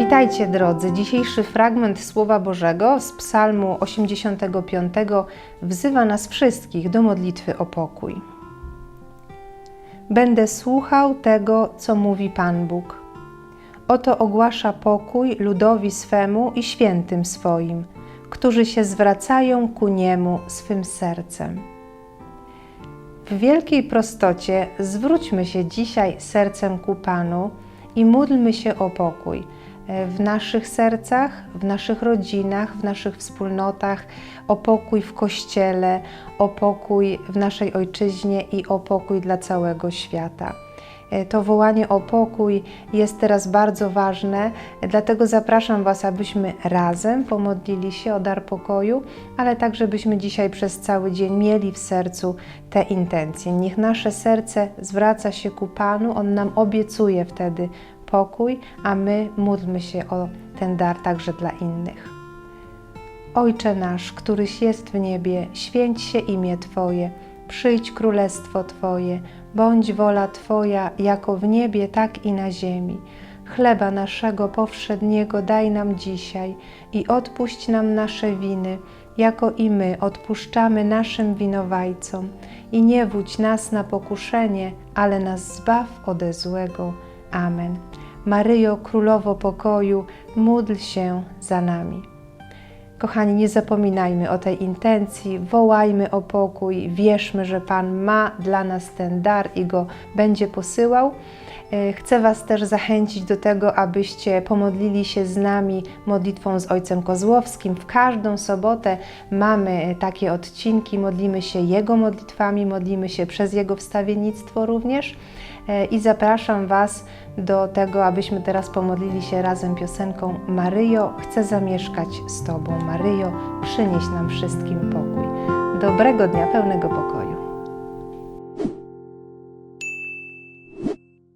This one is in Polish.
Witajcie drodzy. Dzisiejszy fragment Słowa Bożego z Psalmu 85 wzywa nas wszystkich do modlitwy o pokój. Będę słuchał tego, co mówi Pan Bóg. Oto ogłasza pokój ludowi swemu i świętym swoim, którzy się zwracają ku niemu swym sercem. W wielkiej prostocie zwróćmy się dzisiaj sercem ku Panu i módlmy się o pokój w naszych sercach, w naszych rodzinach, w naszych wspólnotach, o pokój w kościele, o pokój w naszej ojczyźnie i o pokój dla całego świata. E, To wołanie o pokój jest teraz bardzo ważne, dlatego zapraszam Was, abyśmy razem pomodlili się o dar pokoju, ale także byśmy dzisiaj przez cały dzień mieli w sercu te intencje. Niech nasze serce zwraca się ku Panu, On nam obiecuje wtedy pokój, a my módlmy się o ten dar także dla innych. Ojcze nasz, któryś jest w niebie, święć się imię Twoje, przyjdź królestwo Twoje, bądź wola Twoja, jako w niebie, tak i na ziemi. Chleba naszego powszedniego daj nam dzisiaj i odpuść nam nasze winy, jako i my odpuszczamy naszym winowajcom. I nie wódź nas na pokuszenie, ale nas zbaw ode złego. Amen. Maryjo, Królowo Pokoju, módl się za nami. Kochani, nie zapominajmy o tej intencji, wołajmy o pokój, wierzmy, że Pan ma dla nas ten dar i go będzie posyłał. E, Chcę Was też zachęcić do tego, abyście pomodlili się z nami modlitwą z Ojcem Kozłowskim. W każdą sobotę mamy takie odcinki, modlimy się Jego modlitwami, modlimy się przez Jego wstawiennictwo również. E, I zapraszam Was do tego, abyśmy teraz pomodlili się razem piosenką Maryjo, chcę zamieszkać z Tobą. Maryjo, przynieś nam wszystkim pokój. Dobrego dnia, pełnego pokoju.